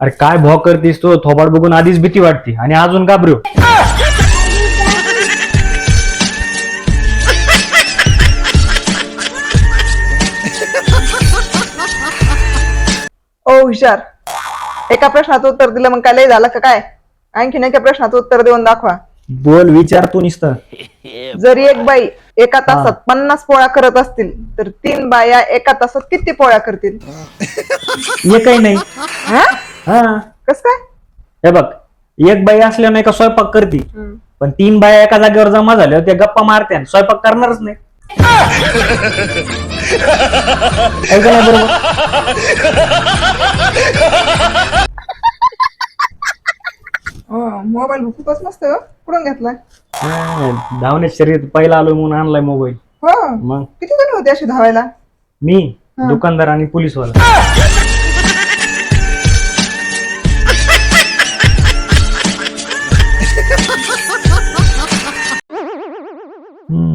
अरे काय भॉ करतीस तो? थोबाड बघून आधीच भीती वाटते. आणि अजून घाबरू. ओ हुशार. एका प्रश्नाचं उत्तर दिलं मग काय? लय झालं का काय? आणखीन एका प्रश्नाचं उत्तर देऊन दाखवा. बोल विचार तू नुसतं. जर एक बाई एका तासात पन्नास पोळ्या करत असतील तर तीन बाया एका तासात किती पोळ्या करतील? हे काही नाही. हा? हा. कस काय? हे बघ एक बाई असल्यानं एका स्वयंपाक करते पण तीन बाया एका जागेवर जमा झाल्यावर त्या गप्पा मारत्या आणि स्वयंपाक करणारच नाही. बरोबर? मोबाईल खूपच मस्त आहे हो. कुठून घेतलाय? हा, धावण्यात शर्यत पहिला आलोय म्हणून आणलाय मोबाईल. हो. मग? किती जण होते असे धावायला? मी दुकानदार आणि पोलीसवाला.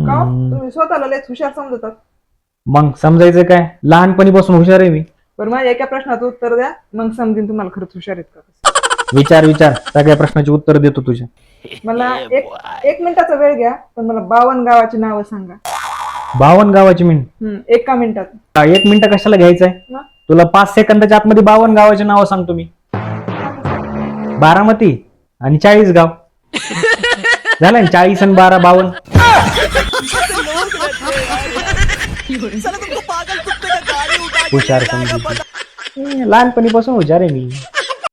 का? तुम्ही स्वतःला लयच हुशार समजतात मग समजायचं काय? लहानपणीपासून हुशार आहे मी. बरं माझ्या एका प्रश्नाचं उत्तर द्या. मग समजेन तुम्हाला खरंच हुशार आहेत का विचार विचार. सगळ्या प्रश्नाची उत्तर देतो तुझ्या. मला एक एक मिनिटाचा वेळ घ्या पण मला बावन गावाची नावं सांगा. बावन गावाची मिनिट हम्म, एका मिनिटात. हा, एक मिनिट कशाला घ्यायचंय? ना? तुला पाच सेकंदाच्या आतमध्ये बावन गावाची नावं सांगतो मी. बारामती आणि चाळीस गाव झालं ना? चाळीस आणि बारा बावन. हुशार समजू लहानपणीपासून हुशार आहे मी